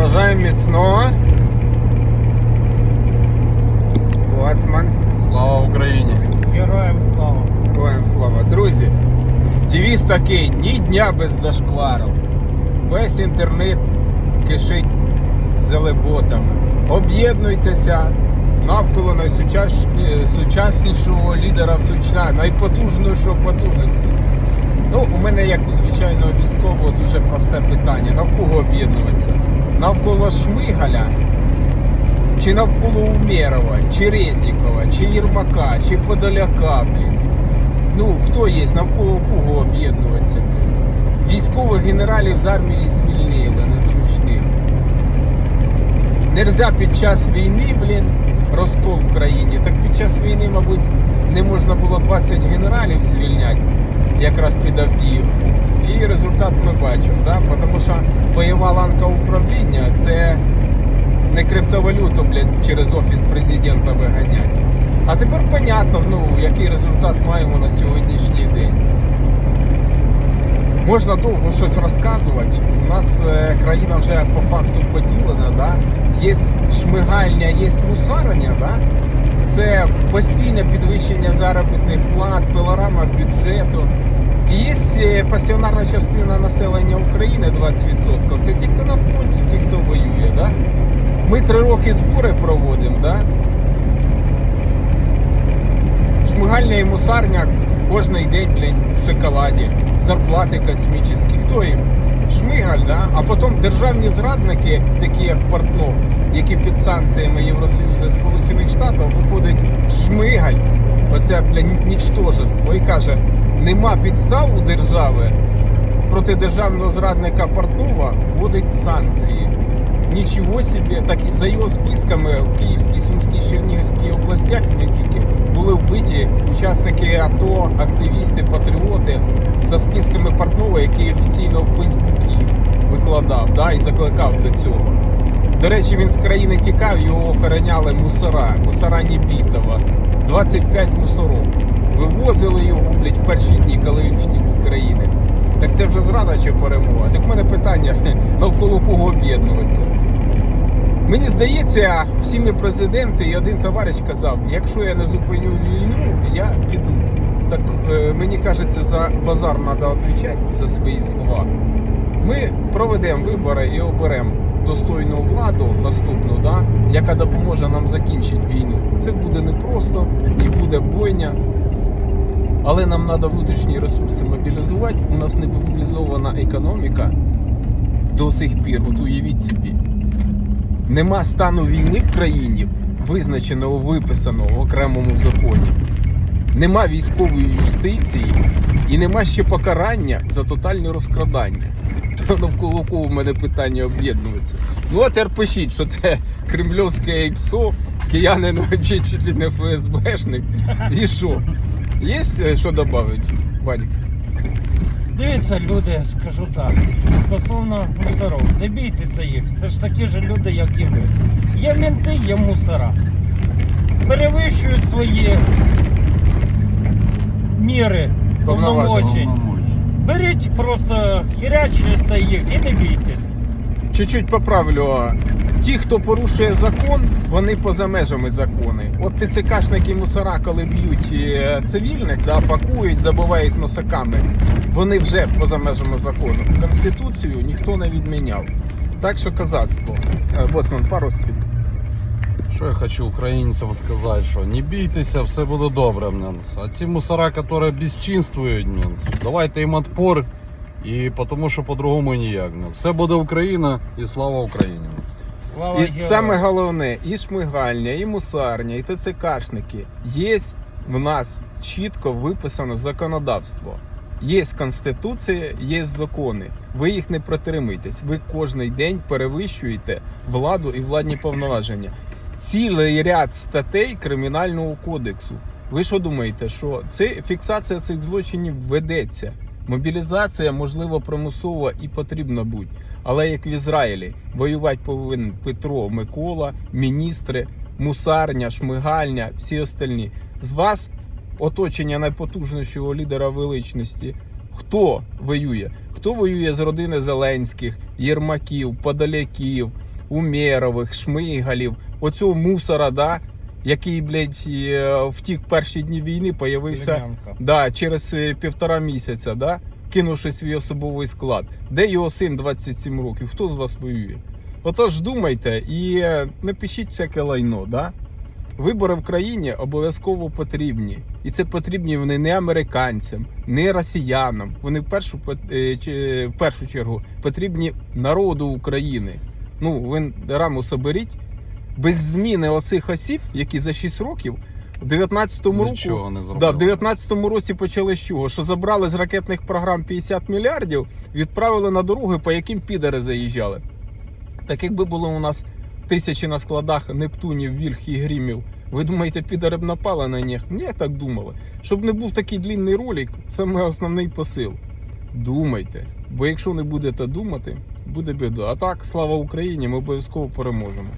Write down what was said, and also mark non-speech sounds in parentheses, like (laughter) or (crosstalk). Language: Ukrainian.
Бажаємо міцного. Лацман. Слава Україні! Героям слава! Героям слава. Друзі, девіз такий: ні дня без зашквару. Весь інтернет кишить зелеботами. Об'єднуйтеся навколо найсучасні- сучаснішого лідера сучна, найпотужнішого потужності. Ну, у мене, як у звичайного військового, дуже просте питання: навкого об'єднуватися? Навколо Шмигаля, чи навколо Умєрова, чи Резнікова, чи Єрмака, чи Подоляка, блін. Ну, хто є, навколо кого об'єднуватися, блін? Військових генералів з армії звільнили, незручних. Нельзя під час війни, блін, розкол в країні. Так під час війни, мабуть, не можна було 20 генералів звільняти, якраз під Авдіївку. І результат ми бачимо, да? тому що бойова ланка управління це не криптовалюту, блядь, через офіс президента виганять. А тепер понятно, ну, який результат маємо на сьогоднішній день. Можна довго щось розказувати. У нас е, країна вже по факту поділена, да? є шмигальня, є мусарення, да? це постійне підвищення заробітних плат, пилорама бюджету. Є е, пасіонарна частина населення України 20%. Це ті, хто на фронті, ті, хто воює. Да? Ми три роки збори проводимо, да? Шмигальня і мусарня кожен день, блін, в шоколаді, зарплати космічні. Хто їм? Шмигаль, да? а потім державні зрадники, такі як Портнов, які під санкціями Євросоюзу і Сполучених Штатів, виходить Шмигаль, оце блін, нічтожество, і каже, нема підстав у держави проти державного зрадника Портнова вводить санкції. Нічого собі, так і за його списками в Київській, Сумській, Чернігівській областях не тільки були вбиті учасники АТО, активісти, патріоти за списками Портнова, який офіційно в Фейсбуці викладав да, і закликав до цього. До речі, він з країни тікав, його охороняли мусора, мусора Нібітова. 25 мусоров. Вивозили його, блядь, в перші дні, коли він втік з країни. Так це вже зрада чи перемога? Так в мене питання, (laughs) навколо кого об'єднуватися. Мені здається, всі ми президенти і один товариш казав, якщо я не зупиню війну, я піду. Так е, мені кажеться, за базар треба відповідати за свої слова. Ми проведемо вибори і оберемо достойну владу наступну, да, яка допоможе нам закінчити війну. Це буде непросто і буде бойня. Але нам треба внутрішні ресурси мобілізувати. У нас не мобілізована економіка до сих пір. От уявіть собі. Нема стану війни в країні, визначеного, виписаного в окремому законі. Нема військової юстиції і нема ще покарання за тотальне розкрадання. То навколо кого в мене питання об'єднується. Ну, а тепер пишіть, що це кремльовське ІПСО, киянин взагалі чуть ли не ФСБшник. І що? Є що додати, Вадик? Дивіться, люди, скажу так. Стосовно мусоров, не бійтеся їх. Це ж такі ж люди, як і ви. Є менти, є мусора. Перевищують свої міри повноважень. Беріть просто хірячите їх і не бійтесь. Чуть-чуть поправлю. Ті, хто порушує закон, вони поза межами закону. От ТЦКшники мусора, коли б'ють е, цивільних, да, пакують, забивають носаками, вони вже поза межами закону. Конституцію ніхто не відміняв. Так що козацтво. Е, Боцман, пару слів. Що я хочу українцям сказати, що не бійтеся, все буде добре. Мненс. А ці мусора, які безчинствують, мненс, давайте їм отпор, і тому що по-другому ніяк. Мненс. Все буде Україна і слава Україні. Слава І героям. саме головне, і шмигальня, і мусарня, і ТЦКшники. Є в нас чітко виписано законодавство. Є конституція, є закони. Ви їх не протримуєтесь. Ви кожен день перевищуєте владу і владні повноваження. Цілий ряд статей кримінального кодексу. Ви що думаєте, що це фіксація цих злочинів ведеться? Мобілізація, можливо, примусова і потрібна бути. Але як в Ізраїлі, воювати повинен Петро, Микола, міністри, мусарня, шмигальня, всі остальні. З вас оточення найпотужнішого лідера величності. Хто воює? Хто воює з родини Зеленських, Єрмаків, Подоляків, Умєрових, Шмигалів, оцього мусора, да, який, блядь, е, втік перші дні війни, появився да, через е, півтора місяця, да, кинувши свій особовий склад. Де його син 27 років? Хто з вас воює? Отож думайте і е, не пишіть всяке лайно, да? Вибори в країні обов'язково потрібні. І це потрібні вони не американцям, не росіянам. Вони в першу, е, в першу чергу потрібні народу України. Ну, ви раму соберіть. Без зміни оцих осіб, які за 6 років, в 19-му році. Нічого не. Да, в 19-му році почали з чого? Що забрали з ракетних програм 50 мільярдів, відправили на дороги, по яким підари заїжджали. Так якби було у нас тисячі на складах Нептунів, Вільх і Грімів, ви думаєте, підари б напали на них? Ні, так думали. Щоб не був такий длінний ролик, це мій основний посил. Думайте. Бо якщо не будете думати, буде біда. А так, слава Україні, ми обов'язково переможемо.